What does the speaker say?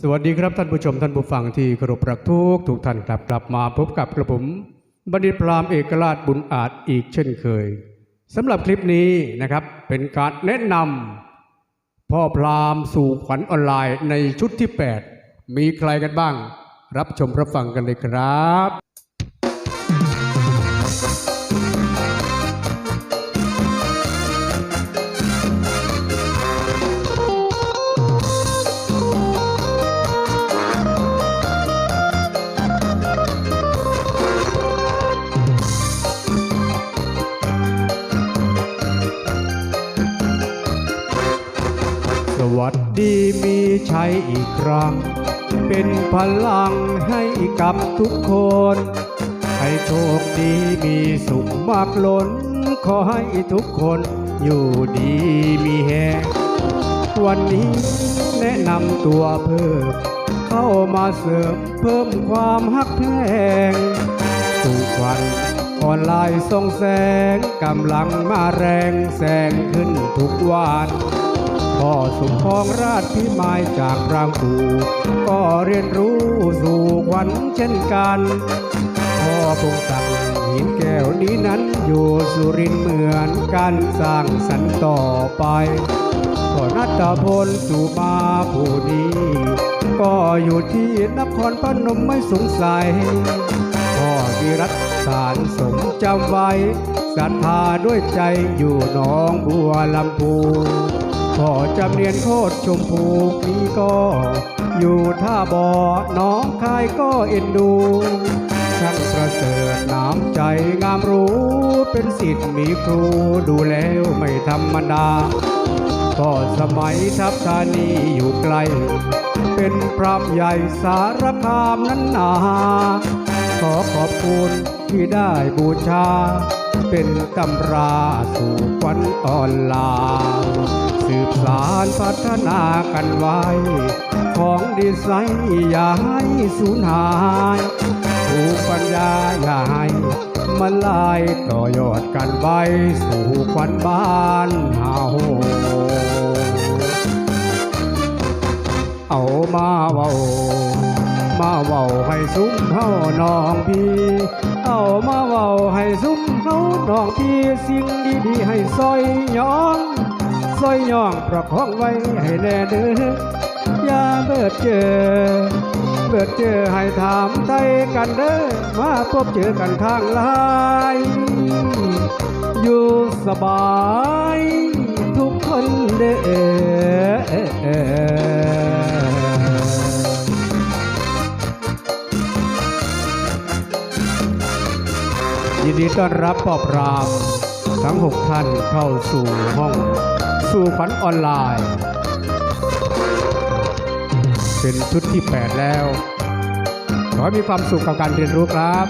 สวัสดีครับท่านผู้ชมท่านผู้ฟังที่เคารพรักทุกทุกท่านกลับกลับมาพบกับกระผมบัณฑิตพรามเอกราชบุญอาจอีกเช่นเคยสำหรับคลิปนี้นะครับเป็นการแนะนำพ่อพรามสู่ขวัญออนไลน์ในชุดที่ 8 มีใครกันบ้าง รับชมรับฟังกันเลยครับ วัสดีมีชัยอีกครั้ง เป็นพลังให้กับทุกคน ให้โชคดีมีสุขมากล้น ขอให้ทุกคนอยู่ดีมีแฮงวันนี้แนะนำตัวเพิ่ม เข้ามาเสริมเพิ่มความฮักแพงสู่ควันออนไลน์ส่องแสง กำลังมาแรงแสงขึ้นทุกวัน พ่อสุขของราชพิมายจากรางปูก็เรียนรู้สู่ขวัญเช่นกันพ่อพงศักดิ์หินแก้วนี้นั้นอยู่สุรินเหมือนกันสร้างสรรค์ต่อไปพ่อนัตพลสุมาผู้นี้ ก็อยู่ที่นครพนมไม่สงสัยพ่อวิรัตสารสมจำไว้ศรัทธาด้วยใจอยู่หนองบัวลำพู พ่อจำเนียนโคตรชมพูนี้ก็ อยู่ท่าบ่อน้องคายก็เอ็นดูช่างประเสริฐน้ำใจงามรู้เป็นสิทธิ์มีครูดูแล้วไม่ธรรมดาก็สมัยทัพธานีอยู่ไกล เป็นพระใหญ่สารคามนั้นนา ขอขอบคุณที่ได้บูชา เป็นตำราสู่ขวัญออนลน์สืบสารพัฒนากันไว้ ของดีไซน์อย่าให้สูญหายถูกปัญญาอย่าให้มันลายต่อยอดกันไว้สู่ขวัญบ้านเฮาเอามาเว้ามาเว้าให้ซุ้มเฮาน้องพี่ เอามาเว้า น้องพี่สิ่งดีๆให้ซอยย้องซอยย่องประคองไว้ให้แน่เด้ออย่าเบิดเจอ เบิดเจอให้ถามไทยกันเด้อมาพบเจอกันทางไลน์อยู่สบายทุกคนเด้อ นดีต้อนรับปอบราม ทั้ง 6 ท่านเข้าสู่ห้องสู่ฝันออนไลน์ เป็นชุดที่ 8 แล้ว ขอให้มีความสุขกับการเรียนรู้ครับ